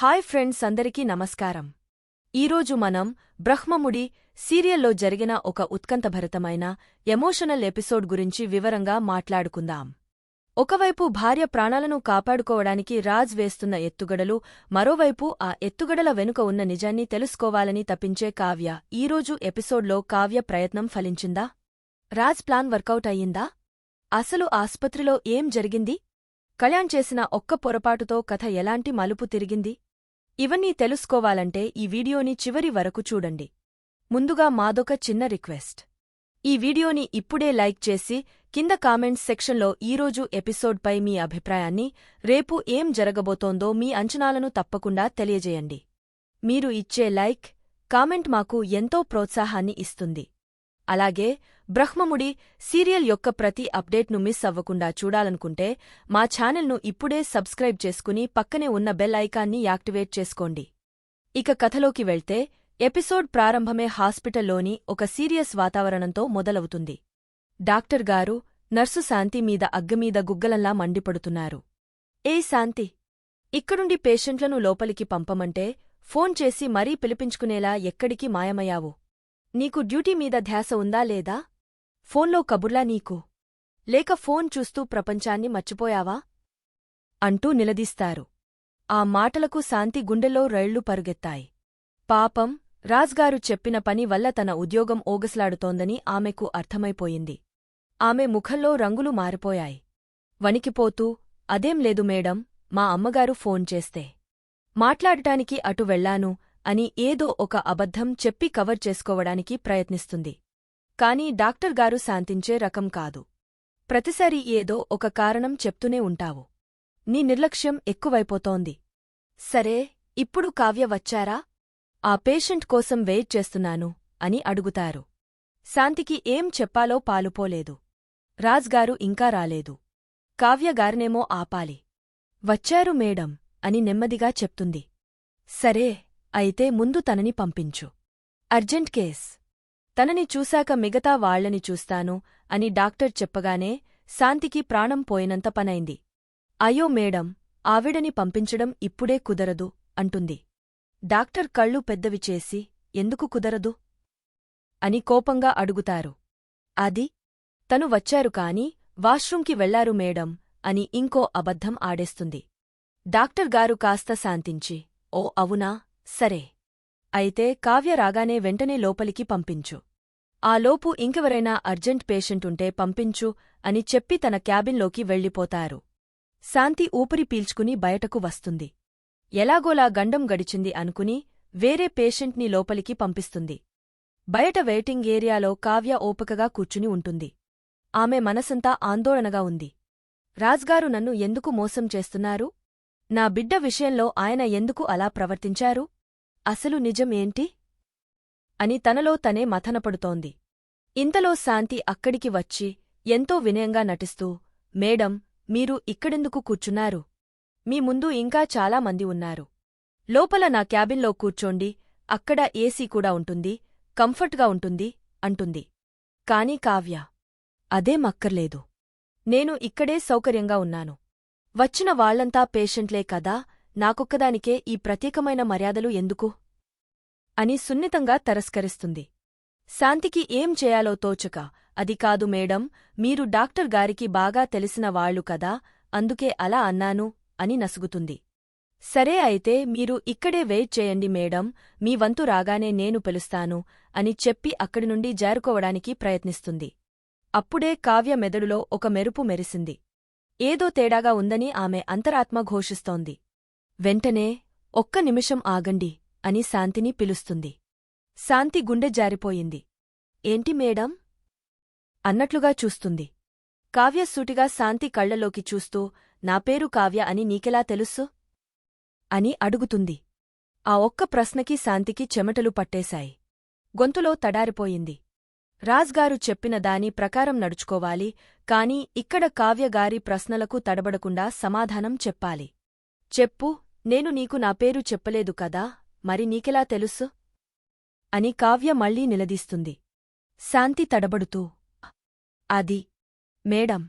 Hi friends అందరికీ నమస్కారం. ఈరోజు మనం బ్రహ్మముడి సీరియల్లో జరిగిన ఒక ఉత్కంఠభరితమైన ఎమోషనల్ ఎపిసోడ్ గురించి వివరంగా మాట్లాడుకుందాం. ఒకవైపు భార్య ప్రాణాలను కాపాడుకోవడానికి రాజ్ వేస్తున్న ఎత్తుగడలు మరోవైపు ఆ ఎత్తుగడల వెనుక ఉన్న నిజాన్ని తెలుసుకోవాలని తప్పించే కావ్య ఈరోజు ఎపిసోడ్లో కావ్య ప్రయత్నం ఫలించిందా? రాజ్ ప్లాన్ వర్కౌట్ అయ్యిందా? అసలు ఆస్పత్రిలో ఏం జరిగింది? కళ్యాణ్ చేసిన ఒక్క పొరపాటుతో కథ ఎలాంటి మలుపు తిరిగింది? ఇవన్నీ తెలుసుకోవాలంటే ఈ వీడియోని చివరి వరకు చూడండి. ముందుగా మాదొక చిన్న రిక్వెస్ట్. ఈ వీడియోని ఇప్పుడే లైక్ చేసి కింద కామెంట్స్ సెక్షన్లో ఈరోజు ఎపిసోడ్పై మీ అభిప్రాయాన్ని రేపు ఏం జరగబోతోందో మీ అంచనాలను తప్పకుండా తెలియజేయండి. మీరు ఇచ్చే లైక్ కామెంట్ మాకు ఎంతో ప్రోత్సాహాన్ని ఇస్తుంది. అలాగే బ్రహ్మముడి సీరియల్ యొక్క ప్రతి అప్డేట్ను మిస్ అవ్వకుండా చూడాలనుకుంటే మా ఛానల్ను ఇప్పుడే సబ్స్క్రైబ్ చేసుకుని పక్కనే ఉన్న బెల్ ఐకాన్ని యాక్టివేట్ చేసుకోండి. ఇక కథలోకి వెళ్తే ఎపిసోడ్ ప్రారంభమే హాస్పిటల్లోని ఒక సీరియస్ వాతావరణంతో మొదలవుతుంది. డాక్టర్ గారు నర్సు శాంతి మీద అగ్గమీద గుగ్గలంలా మండిపడుతున్నారు. ఏ శాంతి! ఇక్కడుండి పేషెంట్లను లోపలికి పంపమంటే ఫోన్ చేసి మరీ పిలిపించుకునేలా ఎక్కడికి మాయమయ్యావు? నీకు డ్యూటీ మీద ధ్యాస ఉందా లేదా? ఫోన్లో కబుర్లా నీకు. లేక ఫోన్ చూస్తూ ప్రపంచాన్ని మర్చిపోయావా? అంటూ నిలదీస్తారు. ఆ మాటలకు శాంతి గుండెలో రైళ్ళు పరుగెత్తాయి. పాపం రాజ్గారు చెప్పిన పని వల్ల తన ఉద్యోగం ఓగస్లాడుతోందని ఆమెకు అర్థమైపోయింది. ఆమె ముఖంలో రంగులు మారిపోయాయి. వణికిపోతూ అదేం లేదు మేడం మా అమ్మగారు ఫోన్ చేస్తే. మాట్లాడటానికి అటు వెళ్ళాను అని ఏదో ఒక అబద్ధం చెప్పి కవర్ చేసుకోవడానికి ప్రయత్నిస్తుంది. కాని డాక్టర్ గారు శాంతించే రకం కాదు. ప్రతిసారి ఏదో ఒక కారణం చెప్తూనే ఉంటావు. నీ నిర్లక్ష్యం ఎక్కువైపోతోంది. సరే ఇప్పుడు కావ్య వచ్చారా? ఆ పేషెంట్ కోసం వెయిట్ చేస్తున్నాను అని అడుగుతారు. శాంతికి ఏం చెప్పాలో పాలుపోలేదు. రాజ్గారు ఇంకా రాలేదు. కావ్యగారినేమో ఆపాలి. వచ్చారు మేడం అని నెమ్మదిగా చెప్తుంది. సరే అయితే ముందు తనని పంపించు. Urgent case. తనని చూశాక మిగతా వాళ్ళని చూస్తాను అని డాక్టర్ చెప్పగానే శాంతికి ప్రాణం పోయినంత పనైంది. అయ్యో మేడం ఆవిడని పంపించడం ఇప్పుడే కుదరదు అంటుంది. డాక్టర్ కళ్ళు పెద్దవి చేసి ఎందుకు కుదరదు? అని కోపంగా అడుగుతారు. అది? తను వచ్చారు కాని వాష్రూంకి వెళ్ళారు మేడం అని ఇంకో అబద్ధం ఆడేస్తుంది. డాక్టర్ గారు కాస్త శాంతించి ఓ అవునా? సరే. అయితే కావ్య రాగానే వెంటనే లోపలికి పంపించు. ఆలోపు ఇంకెవరైనా అర్జెంట్ పేషెంటుంటే పంపించు అని చెప్పి తన క్యాబిన్లోకి వెళ్ళిపోతారు. శాంతి ఊపిరి పీల్చుకుని బయటకు వస్తుంది. ఎలాగోలా గండం గడిచింది అనుకుని వేరే పేషెంట్ని లోపలికి పంపిస్తుంది. బయట వెయిటింగ్ ఏరియాలో కావ్య ఓపికగా కూర్చుని ఉంటుంది. ఆమె మనసంతా ఆందోళనగా ఉంది. రాజ్గారు నన్ను ఎందుకు మోసం చేస్తున్నారు? నా బిడ్డ విషయంలో ఆయన ఎందుకు అలా ప్రవర్తించారు? అసలు నిజం ఏంటి అని తనలో తనే మథనపడుతోంది. ఇంతలో శాంతి అక్కడికి వచ్చి ఎంతో వినయంగా నటిస్తూ మేడం మీరు ఇక్కడెందుకు కూర్చున్నారు? మీ ముందు ఇంకా చాలామంది ఉన్నారు. లోపల నా క్యాబిన్లో కూర్చోండి అక్కడ ఏసీ కూడా ఉంటుంది కంఫర్ట్గా ఉంటుంది అంటుంది. కాని కావ్య అదేం అక్కర్లేదు నేను ఇక్కడే సౌకర్యంగా ఉన్నాను. వచ్చిన వాళ్ళంతా పేషెంట్లే కదా నాకొక్కదానికే ఈ ప్రత్యేకమైన మర్యాదలు ఎందుకు? అని సున్నితంగా తరస్కరిస్తుంది. శాంతికి ఏం చేయాలో తోచక అది కాదు మేడం మీరు డాక్టర్ గారికి బాగా తెలిసిన వాళ్ళు కదా అందుకే అలా అన్నాను అని నసుగుతుంది. సరే అయితే మీరు ఇక్కడే వెయిట్ చేయండి మేడం మీ వంతు రాగానే నేను పిలుస్తాను అని చెప్పి అక్కడి నుండి జారుకోవడానికి ప్రయత్నిస్తుంది. అప్పుడే కావ్య మెదడులో ఒక మెరుపు మెరిసింది. ఏదో తేడాగా ఉందని ఆమె అంతరాత్మ ఘోషిస్తోంది. వెంటనే ఒక్క నిమిషం ఆగండి అని శాంతిని పిలుస్తుంది. శాంతి గుండె జారిపోయింది. ఏంటి మేడం? అన్నట్లుగా చూస్తుంది. కావ్య సూటిగా శాంతి కళ్ళలోకి చూస్తూ నా పేరు కావ్య అని నీకెలా తెలుసు? అని అడుగుతుంది. ఆ ఒక్క ప్రశ్నకి శాంతికి చెమటలు పట్టేశాయి. గొంతులో తడారిపోయింది. రాజ్గారు చెప్పిన దాని ప్రకారం నడుచుకోవాలి కాని ఇక్కడ కావ్యగారి ప్రశ్నలకు తడబడకుండా సమాధానం చెప్పాలి. చెప్పు నేను నీకు నా పేరు చెప్పలేదు కదా మరి నీకెలా తెలుసు? అని కావ్య మళ్ళీ నిలదీస్తుంది. శాంతి తడబడుతూ అది మేడం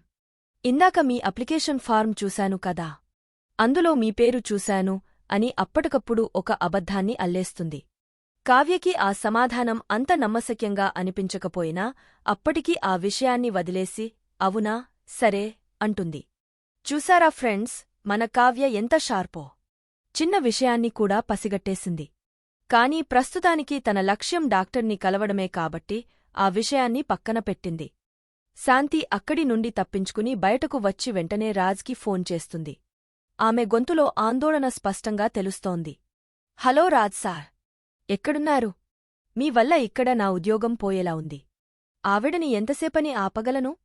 ఇందాక మీ అప్లికేషన్ ఫార్మ్ చూశాను కదా అందులో మీ పేరు చూశాను అని అప్పటికప్పుడు ఒక అబద్ధాన్ని అల్లేస్తుంది. కావ్యకి ఆ సమాధానం అంత నమ్మశక్యంగా అనిపించకపోయినా అప్పటికీ ఆ విషయాన్ని వదిలేసి అవునా సరే అంటుంది. చూసారా ఫ్రెండ్స్ మన కావ్య ఎంత షార్పో. చిన్న విషయాన్ని కూడా పసిగట్టేసింది. కాని ప్రస్తుతానికి తన లక్ష్యం డాక్టర్ని కలవడమే కాబట్టి ఆ విషయాన్ని పక్కన పెట్టింది. శాంతి అక్కడి నుండి తప్పించుకుని బయటకు వచ్చి వెంటనే రాజ్కి ఫోన్ చేస్తుంది. ఆమె గొంతులో ఆందోళన స్పష్టంగా తెలుస్తోంది. Hello Raj sir. ఎక్కడున్నారు? మీ వల్ల ఇక్కడ నా ఉద్యోగం పోయేలా ఉంది. ఆవిడని ఎంతసేపని ఆపగలను?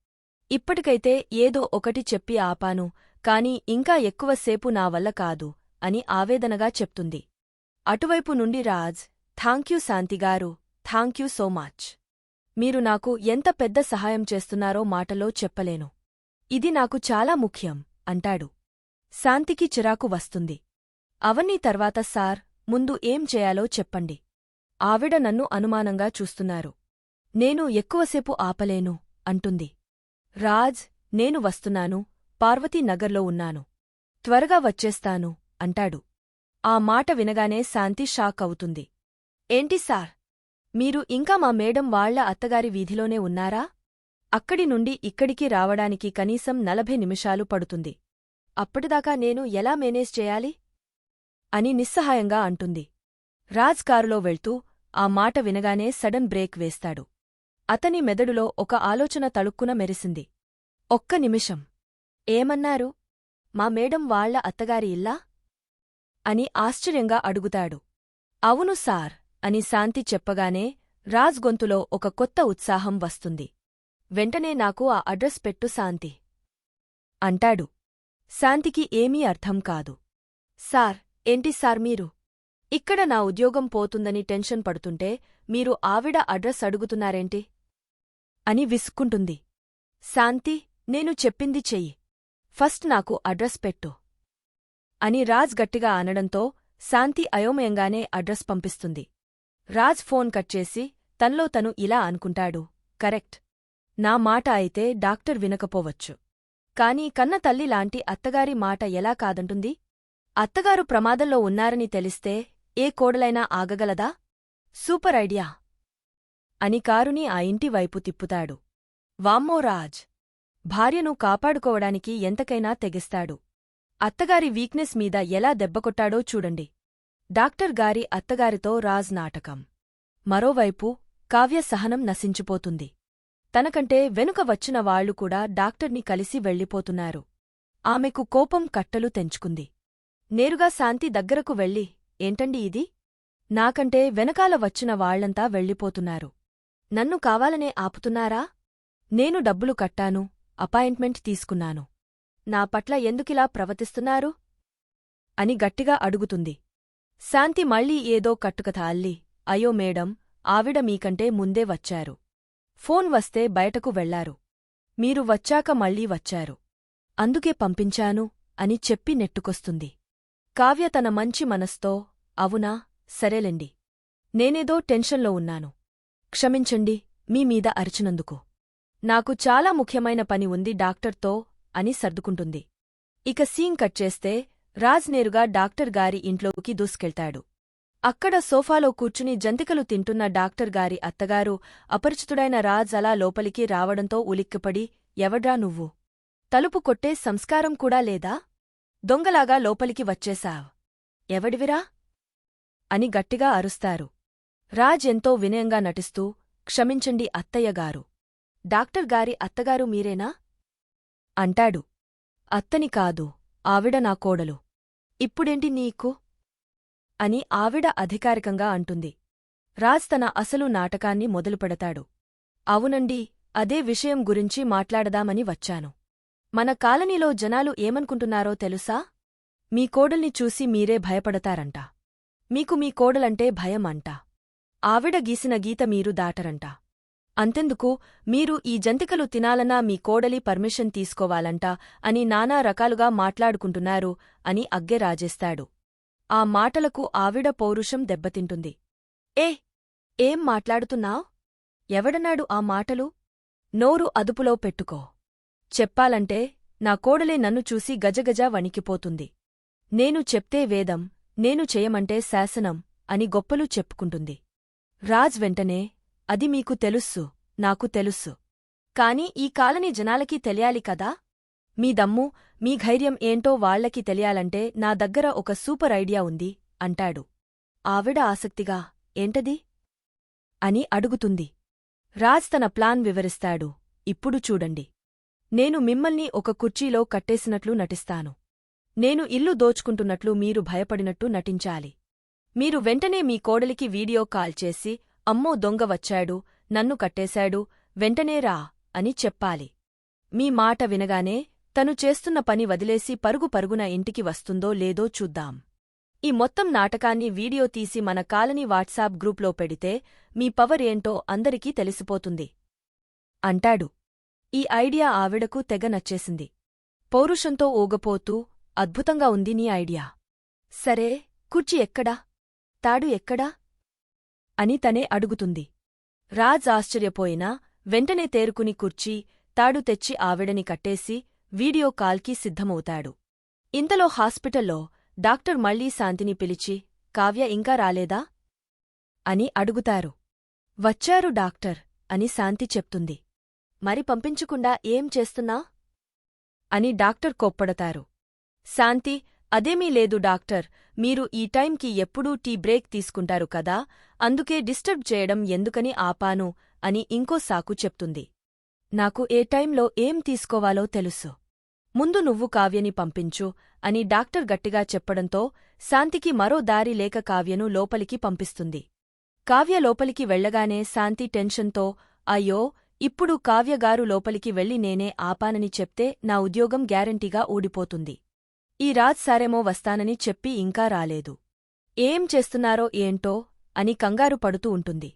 ఇప్పటికైతే ఏదో ఒకటి చెప్పి ఆపాను కాని ఇంకా ఎక్కువసేపు నా వల్ల కాదు. అని ఆవేదనగా చెప్తుంది. అటువైపు నుండి రాజ్ థాంక్యూ శాంతిగారు థాంక్యూ సో మచ్. మీరు నాకు ఎంత పెద్ద సహాయం చేస్తున్నారో మాటలో చెప్పలేను. ఇది నాకు చాలా ముఖ్యం అంటాడు. శాంతికి చిరాకు వస్తుంది. అవన్నీ తర్వాత సార్ ముందు ఏం చేయాలో చెప్పండి. ఆవిడ నన్ను అనుమానంగా చూస్తున్నారు. నేను ఎక్కువసేపు ఆపలేను అంటుంది. రాజ్ నేను వస్తున్నాను పార్వతీనగర్లో ఉన్నాను. త్వరగా వచ్చేస్తాను అంటాడు. ఆ మాట వినగానే శాంతి షాక్ అవుతుంది ఏంటి సార్? మీరు ఇంకా మా మేడం వాళ్ళ అత్తగారి వీధిలోనే ఉన్నారా? అక్కడి నుండి ఇక్కడికి రావడానికి కనీసం నలభై నిమిషాలు పడుతుంది. అప్పటిదాకా నేను ఎలా మేనేజ్ చేయాలి? అని నిస్సహాయంగా అంటుంది. రాజ్ కారులో వెళ్తూ ఆ మాట వినగానే సడన్ బ్రేక్ వేస్తాడు. అతని మెదడులో ఒక ఆలోచన తళుక్కున మెరిసింది. ఒక్క నిమిషం. ఏమన్నారు? మా మేడం వాళ్ళ అత్తగారి ఇల్లా? అని ఆశ్చర్యంగా అడుగుతాడు. అవును సార్ అని శాంతి చెప్పగానే రాజ్ గొంతులో ఒక కొత్త ఉత్సాహం వస్తుంది. వెంటనే నాకు ఆ అడ్రస్ పెట్టు శాంతి. అంటాడు. శాంతికి ఏమీ అర్థం కాదు. సార్ ఏంటి సార్ మీరు? ఇక్కడ నా ఉద్యోగం పోతుందని టెన్షన్ పడుతుంటే మీరు ఆవిడ అడ్రస్ అడుగుతున్నారేంటి? అని విసుక్కుంటుంది. శాంతి నేను చెప్పింది చెయ్యి. ఫస్ట్ నాకు అడ్రస్ పెట్టు. అని రాజ్ గట్టిగా అనడంతో శాంతి అయోమయంగానే అడ్రస్ పంపిస్తుంది. రాజ్ ఫోన్ కట్ చేసి తన్లో తను ఇలా అనుకుంటాడు కరెక్ట్. నా మాట అయితే డాక్టర్ వినకపోవచ్చు. కాని కన్న తల్లి లాంటి అత్తగారి మాట ఎలా కాదంటుంది? అత్తగారు ప్రమాదంలో ఉన్నారని తెలిస్తే ఏ కోడలైనా ఆగగలదా? సూపర్ ఐడియా అని కారుని ఆ ఇంటి వైపు తిప్పుతాడు. వామ్మో రాజ్. భార్యను కాపాడుకోవడానికి ఎంతకైనా తెగిస్తాడు. అత్తగారి వీక్నెస్ మీద ఎలా దెబ్బకొట్టాడో చూడండి. డాక్టర్ గారి అత్తగారితో రాజ్ నాటకం. మరోవైపు కావ్య సహనం నశించిపోతుంది. తనకంటే వెనుక వచ్చిన వాళ్ళు కూడా డాక్టర్ని కలిసి వెళ్ళిపోతున్నారు. ఆమెకు కోపం కట్టలు తెంచుకుంది. నేరుగా శాంతి దగ్గరకు వెళ్ళి ఏంటండి ఇది? నాకంటే వెనకాల వచ్చిన వాళ్ళంతా వెళ్ళిపోతున్నారు. నన్ను కావాలనే ఆపుతున్నారా? నేను డబ్బులు కట్టాను అపాయింట్మెంట్ తీసుకున్నాను. నా పట్ల ఎందుకిలా ప్రవర్తిస్తున్నారు? అని గట్టిగా అడుగుతుంది. శాంతి మళ్ళీ ఏదో కట్టుకథ అల్లి అయ్యో మేడం ఆవిడ మీకంటే ముందే వచ్చారు. ఫోన్ వస్తే బయటకు వెళ్ళారు. మీరు వచ్చాక మళ్ళీ వచ్చారు. అందుకే పంపించాను అని చెప్పి నెట్టుకొస్తుంది. కావ్య తన మంచి మనస్తో అవునా సరేలెండి. నేనేదో టెన్షన్లో ఉన్నాను. క్షమించండి మీ మీద అరిచినందుకు. నాకు చాలా ముఖ్యమైన పని ఉంది డాక్టర్తో అని సర్దుకుంటుంది. ఇక సీన్ కట్ చేస్తే రాజ్ నేరుగా డాక్టర్ గారి ఇంట్లోకి దూసుకెళ్తాడు. అక్కడ సోఫాలో కూర్చుని జంతికలు తింటున్న డాక్టర్ గారి అత్తగారు అపరిచితుడైన రాజ్ అలా లోపలికి రావడంతో ఉలిక్కిపడి ఎవడ్రా నువ్వు? తలుపు కొట్టే సంస్కారం కూడా లేదా? దొంగలాగా లోపలికి వచ్చేశావ్. ఎవడివిరా అని గట్టిగా అరుస్తారు. రాజ్ ఎంతో వినయంగా నటిస్తూ క్షమించండి అత్తయ్యగారు డాక్టర్ గారి అత్తగారు మీరేనా? అంటాడు. అత్తని కాదు ఆవిడ నా కోడలు. ఇప్పుడేంటి నీకు? అని ఆవిడ అధికారికంగా అంటుంది. రాజ్ తన అసలు నాటకాన్ని మొదలుపెడతాడు. అవునండి అదే విషయం గురించి మాట్లాడదామని వచ్చాను. మన కాలనీలో జనాలు ఏమనుకుంటున్నారో తెలుసా? మీ కోడల్ని చూసి మీరే భయపడతారంట. మీకు మీ కోడలంటే భయం అంట ఆవిడ గీసిన గీత మీరు దాటరంట. అంతెందుకు మీరు ఈ జంతికలు తినాలన్నా మీ కోడలి పర్మిషన్ తీసుకోవాలంట అని నానా రకాలుగా మాట్లాడుకుంటున్నారు అని అగ్గె రాజేస్తాడు. ఆ మాటలకు ఆవిడ పౌరుషం దెబ్బతింటుంది. ఏ ఏం మాట్లాడుతున్నావ్? ఎవడన్నాడు ఆ మాటలు? నోరు అదుపులో పెట్టుకో. చెప్పాలంటే నా కోడలే నన్ను చూసి గజగజ వణికిపోతుంది. నేను చెప్తే వేదం నేను చేయమంటే శాసనం అని గొప్పలు చెప్పుకుంటుంది. రాజ్ వెంటనే అది మీకు తెలుస్సు నాకు తెలుస్సు కాని ఈ కాలని జనాలకి తెలియాలి కదా? మీ దమ్ము మీ ధైర్యం ఏంటో వాళ్ళకి తెలియాలంటే నా దగ్గర ఒక సూపర్ ఐడియా ఉంది అంటాడు. ఆవిడ ఆసక్తిగా ఏంటది? అని అడుగుతుంది. రాజ్ తన ప్లాన్ వివరిస్తాడు. ఇప్పుడు చూడండి. నేను మిమ్మల్ని ఒక కుర్చీలో కట్టేసినట్లు నటిస్తాను. నేను ఇల్లు దోచుకుంటున్నట్లు మీరు భయపడినట్టు నటించాలి. మీరు వెంటనే మీ కోడలికి వీడియో కాల్ చేసి అమ్మో దొంగ వచ్చాడు నన్ను కట్టేశాడు వెంటనే రా అని చెప్పాలి. మీ మాట వినగానే తను చేస్తున్న పని వదిలేసి పరుగు పరుగున ఇంటికి వస్తుందో లేదో చూద్దాం. ఈ మొత్తం నాటకాన్ని వీడియో తీసి మన కాలనీ వాట్సాప్ గ్రూప్లో పెడితే మీ పవర్ ఏంటో అందరికీ తెలిసిపోతుంది. అంటాడు. ఈ ఐడియా ఆవిడకు తెగ నచ్చేసింది. పౌరుషంతో ఊగపోతూ అద్భుతంగా ఉంది నీ ఐడియా. సరే కుర్చీ ఎక్కడా? తాడు ఎక్కడా? అని తనే అడుగుతుంది. రాజ్ ఆశ్చర్యపోయినా వెంటనే తేరుకుని కుర్చీ తాడు తెచ్చి ఆవిడని కట్టేసి వీడియో కాల్కి సిద్ధమవుతాడు. ఇంతలో హాస్పిటల్లో డాక్టర్ మళ్ళీ శాంతిని పిలిచి కావ్య ఇంకా రాలేదా అని అడుగుతారు. వచ్చారు డాక్టర్ అని శాంతి చెప్తుంది. మరి పంపించకుండా ఏం చేస్తున్నా అని డాక్టర్ కోప్పడతారు. శాంతి అదేమీ లేదు డాక్టర్. మీరు ఈ టైంకి ఎప్పుడూ టీ బ్రేక్ తీసుకుంటారు కదా అందుకే డిస్టర్బ్ చేయడం ఎందుకని ఆపాను అని ఇంకో సాకు చెప్తుంది. నాకు ఏ టైంలో ఏం తీసుకోవాలో తెలుసు. ముందు నువ్వు కావ్యని పంపించు అని డాక్టర్ గట్టిగా చెప్పడంతో శాంతికి మరో దారి లేక కావ్యను లోపలికి పంపిస్తుంది. కావ్య లోపలికి వెళ్ళగానే శాంతి టెన్షన్తో అయ్యో ఇప్పుడు కావ్యగారు లోపలికి వెళ్ళి నేనే ఆపానని చెప్తే నా ఉద్యోగం గ్యారంటీగా ఊడిపోతుంది. ఈ రాజ్ సారేమో వస్తానని చెప్పి ఇంకా రాలేదు. ఏం చేస్తున్నారో ఏంటో అని కంగారు పడుతూ ఉంటుంది.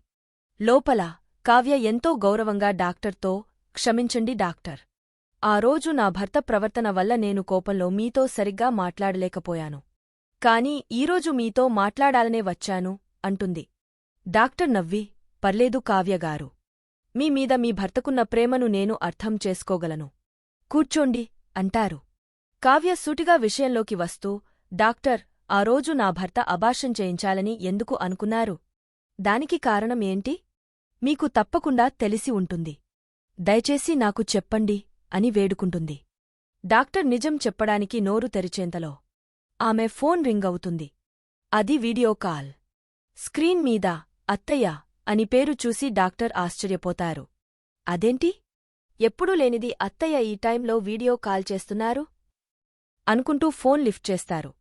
లోపల కావ్య ఎంతో గౌరవంగా డాక్టర్తో క్షమించండి డాక్టర్. ఆ రోజు నా భర్త ప్రవర్తన వల్ల నేను కోపంలో మీతో సరిగ్గా మాట్లాడలేకపోయాను. కాని ఈరోజు మీతో మాట్లాడాలనే వచ్చాను అంటుంది. డాక్టర్ నవ్వి పర్లేదు కావ్యగారు మీ మీద మీ భర్తకున్న ప్రేమను నేను అర్థం చేసుకోగలను. కూర్చోండి అంటారు. కావ్య సూటిగా విషయంలోకి వస్తూ డాక్టర్ ఆ రోజు నా భర్త అభాషం చేయించాలని ఎందుకు అనుకున్నారు? దానికి కారణం ఏంటి? మీకు తప్పకుండా తెలిసి ఉంటుంది. దయచేసి నాకు చెప్పండి అని వేడుకుంటుంది. డాక్టర్ నిజం చెప్పడానికి నోరు తెరిచేంతలో ఆమె ఫోన్ రింగ్ అవుతుంది. అది వీడియో కాల్. స్క్రీన్ మీద అత్తయ్య అని పేరు చూసి డాక్టర్ ఆశ్చర్యపోతారు. అదేంటి? ఎప్పుడూ లేనిది అత్తయ్య ఈ టైంలో వీడియో కాల్ చేస్తున్నారు? అనుకుంటూ ఫోన్ లిఫ్ట్ చేస్తారు.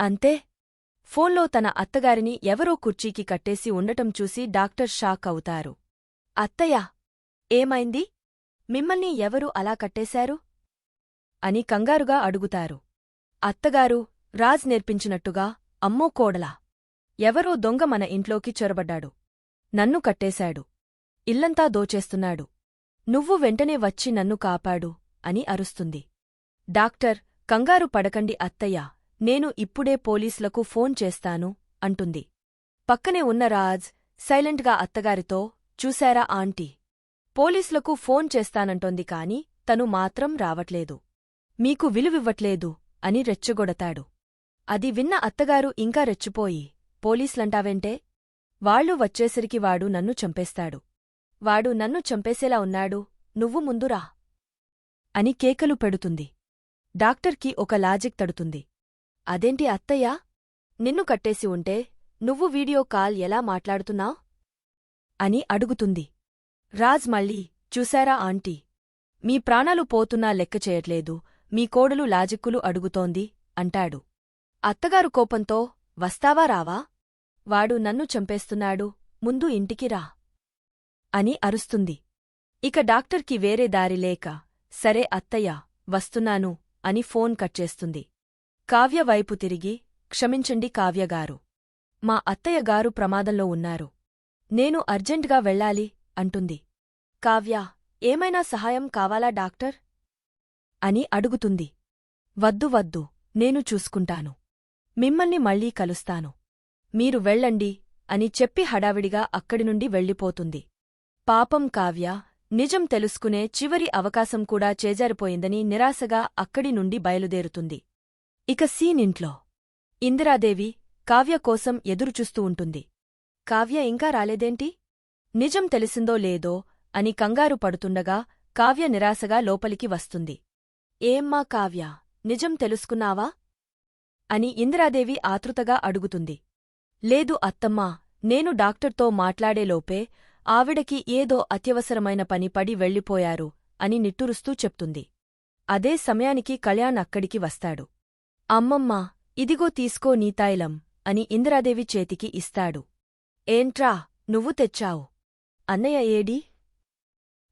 అంతే. ఫోన్లో తన అత్తగారిని ఎవరో కుర్చీకి కట్టేసి ఉండటం చూసి డాక్టర్ షాక్ అవుతారు. అత్తయ్య ఏమైంది? మిమ్మల్ని ఎవరు అలా కట్టేశారు? అని కంగారుగా అడుగుతారు. అత్తగారు రాజ్ నేర్పించినట్టుగా అమ్మో కోడలా. ఎవరో దొంగ మన ఇంట్లోకి చొరబడ్డాడు. నన్ను కట్టేశాడు. ఇల్లంతా దోచేస్తున్నాడు. నువ్వు వెంటనే వచ్చి నన్ను కాపాడు అని అరుస్తుంది. డాక్టర్ కంగారు పడకండి అత్తయ్య నేను ఇప్పుడే పోలీసులకు ఫోన్ చేస్తాను అంటుంది. పక్కనే ఉన్న రాజ్ సైలెంట్గా అత్తగారితో చూశారా ఆంటీ? పోలీసులకు ఫోన్ చేస్తానంటోంది కాని తను మాత్రం రావట్లేదు. మీకు విలువివ్వట్లేదు అని రెచ్చగొడతాడు. అది విన్న అత్తగారు ఇంకా రెచ్చిపోయి పోలీసులంటావెంటే? వాళ్ళు వచ్చేసరికి వాడు నన్ను చంపేస్తాడు. వాడు నన్ను చంపేసేలా ఉన్నాడు నువ్వు ముందురా అని కేకలు పెడుతుంది. డాక్టర్కి ఒక లాజిక్ తడుతుంది. అదేంటి అత్తయ్యా? నిన్ను కట్టేసి ఉంటే నువ్వు వీడియో కాల్ ఎలా మాట్లాడుతున్నావ్? అని అడుగుతుంది. రాజ్ మళ్ళీ చూశారా ఆంటీ? మీ ప్రాణాలు పోతున్నా లెక్క చేయట్లేదు మీ కోడలు లాజిక్కులు అడుగుతోంది అంటాడు. అత్తగారు కోపంతో వస్తావా రావా? వాడు నన్ను చంపేస్తున్నాడు ముందు ఇంటికి రా అని అరుస్తుంది. ఇక డాక్టర్కి వేరే దారి లేక సరే అత్తయ్య వస్తున్నాను అని ఫోన్ కట్ చేస్తుంది. కావ్య వైపు తిరిగి క్షమించండి కావ్యగారు మా అత్తయ్యగారు ప్రమాదంలో ఉన్నారు. నేను అర్జెంటుగా వెళ్ళాలి అంటుంది. కావ్య ఏమైనా సహాయం కావాలా డాక్టర్? అని అడుగుతుంది. వద్దు వద్దు నేను చూసుకుంటాను. మిమ్మల్ని మళ్ళీ కలుస్తాను. మీరు వెళ్ళండి అని చెప్పి హడావిడిగా అక్కడి నుండి వెళ్ళిపోతుంది. పాపం కావ్య నిజం తెలుసుకునే చివరి అవకాశం కూడా చేజారిపోయిందని నిరాశగా అక్కడి నుండి బయలుదేరుతుంది. ఇక సీనింట్లో ఇందిరాదేవి కావ్య కోసం ఎదురుచూస్తూ ఉంటుంది. కావ్య ఇంకా రాలేదేంటి? నిజం తెలిసిందో లేదో అని కంగారు పడుతుండగా కావ్య నిరాశగా లోపలికి వస్తుంది. ఏమ్మా కావ్య నిజం తెలుసుకున్నావా? అని ఇందిరాదేవి ఆతృతగా అడుగుతుంది. లేదు అత్తమ్మా నేను డాక్టర్తో మాట్లాడేలోపే ఆవిడకి ఏదో అత్యవసరమైన పని పడి వెళ్ళిపోయారు అని నిట్టూరుస్తూ చెప్తుంది. అదే సమయానికి కళ్యాణ్ అక్కడికి వస్తాడు. అమ్మమ్మా ఇదిగో తీసుకో నీతాయిలం అని ఇందిరాదేవి చేతికి ఇస్తాడు. ఏంట్రా నువ్వు తెచ్చావు? అన్నయ్య ఏడి?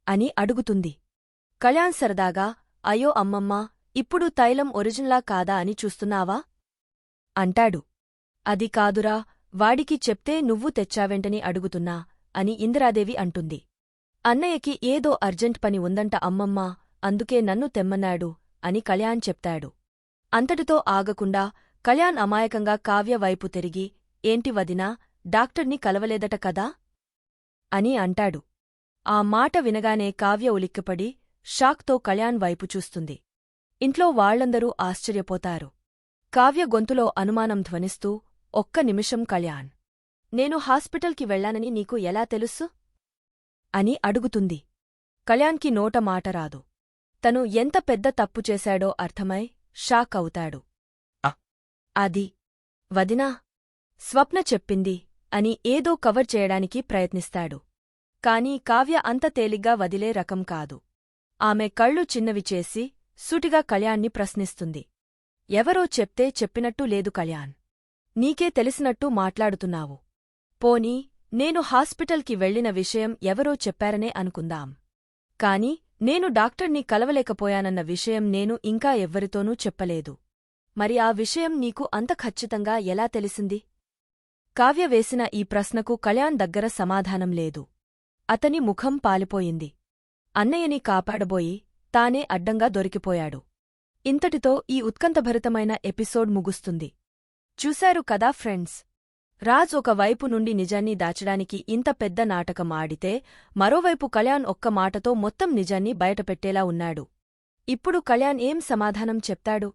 అని అడుగుతుంది. కళ్యాణ్ సరదాగా అయ్యో అమ్మమ్మా ఇప్పుడు తైలం ఒరిజినలా కాదా అని చూస్తున్నావా? అంటాడు. అది కాదురా వాడికి చెప్తే నువ్వు తెచ్చావెంటని అడుగుతున్నా అని ఇందిరాదేవి అంటుంది. అన్నయ్యకి ఏదో అర్జెంట్ పని ఉందంట అమ్మమ్మా అందుకే నన్ను తెమ్మన్నాడు అని కళ్యాణ్ చెప్తాడు. అంతటితో ఆగకుండా కళ్యాణ్ అమాయకంగా కావ్య వైపు తిరిగి ఏంటి వదినా డాక్టర్ని కలవలేదట కదా అని అంటాడు. ఆ మాట వినగానే కావ్య ఉలిక్కిపడి షాక్తో కళ్యాణ్ వైపు చూస్తుంది. ఇంట్లో వాళ్ళందరూ ఆశ్చర్యపోతారు. కావ్య గొంతులో అనుమానం ధ్వనిస్తూ ఒక్క నిమిషం కళ్యాణ్ నేను హాస్పిటల్కి వెళ్ళానని నీకు ఎలా తెలుసు? అని అడుగుతుంది. కళ్యాణ్కి నోట మాట రాదు. తను ఎంత పెద్ద తప్పు చేశాడో అర్థమై షాక్ అవుతాడు. అది వదినా స్వప్న చెప్పింది అని ఏదో కవర్ చేయడానికి ప్రయత్నిస్తాడు. కాని కావ్య అంత తేలిగ్గా వదిలే రకం కాదు. ఆమె కళ్ళు చిన్నవి చేసి సూటిగా కళ్యాణ్ని ప్రశ్నిస్తుంది. ఎవరో చెప్తే చెప్పినట్టు లేదు కళ్యాణ్. నీకే తెలిసినట్టు మాట్లాడుతున్నావు. పోనీ నేను హాస్పిటల్కి వెళ్ళిన విషయం ఎవరో చెప్పారనే అనుకుందాం. కాని నేను డాక్టర్ని కలవలేకపోయానన్న విషయం నేను ఇంకా ఎవ్వరితోనూ చెప్పలేదు. మరి ఆ విషయం నీకు అంత ఖచ్చితంగా ఎలా తెలిసింది? కావ్య వేసిన ఈ ప్రశ్నకు కళ్యాణ్ దగ్గర సమాధానం లేదు. అతని ముఖం పాలిపోయింది. అన్నయ్యని కాపాడబోయి తానే అడ్డంగా దొరికిపోయాడు. ఇంతటితో ఈ ఉత్కంఠభరితమైన ఎపిసోడ్ ముగుస్తుంది. చూశారు కదా ఫ్రెండ్స్? రాజ్ ఒక వైపు నుండి నిజాన్ని దాచడానికి ఇంత పెద్ద నాటకం ఆడితే మరోవైపు కళ్యాణ్ ఒక్క మాటతో మొత్తం నిజాన్ని బయటపెట్టేలా ఉన్నాడు. ఇప్పుడు కళ్యాణ్ ఏం సమాధానం చెప్తాడు?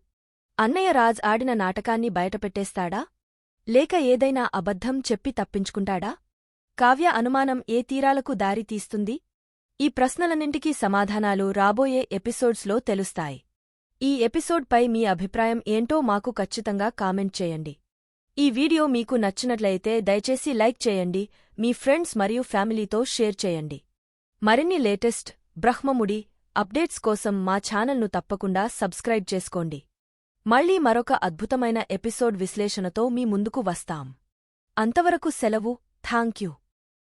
అన్నయ్య రాజ్ ఆడిన నాటకాన్ని బయటపెట్టేస్తాడా? లేక ఏదైనా అబద్ధం చెప్పి తప్పించుకుంటాడా? కావ్య అనుమానం ఏ తీరాలకు దారితీస్తుంది ఈ ప్రశ్నలన్నింటికీ సమాధానాలు రాబోయే ఎపిసోడ్స్లో తెలుస్తాయి. ఈ ఎపిసోడ్పై మీ అభిప్రాయం ఏంటో మాకు ఖచ్చితంగా కామెంట్ చేయండి. ఈ వీడియో మీకు నచ్చినట్లయితే దయచేసి లైక్ చేయండి మీ ఫ్రెండ్స్ మరియు ఫ్యామిలీతో షేర్ చేయండి. మరిన్ని లేటెస్ట్ బ్రహ్మముడి అప్డేట్స్ కోసం మా ఛానల్ను తప్పకుండా సబ్స్క్రైబ్ చేసుకోండి. మళ్ళీ మరొక అద్భుతమైన ఎపిసోడ్ విశ్లేషణతో మీ ముందుకు వస్తాం. అంతవరకు సెలవు థాంక్యూ.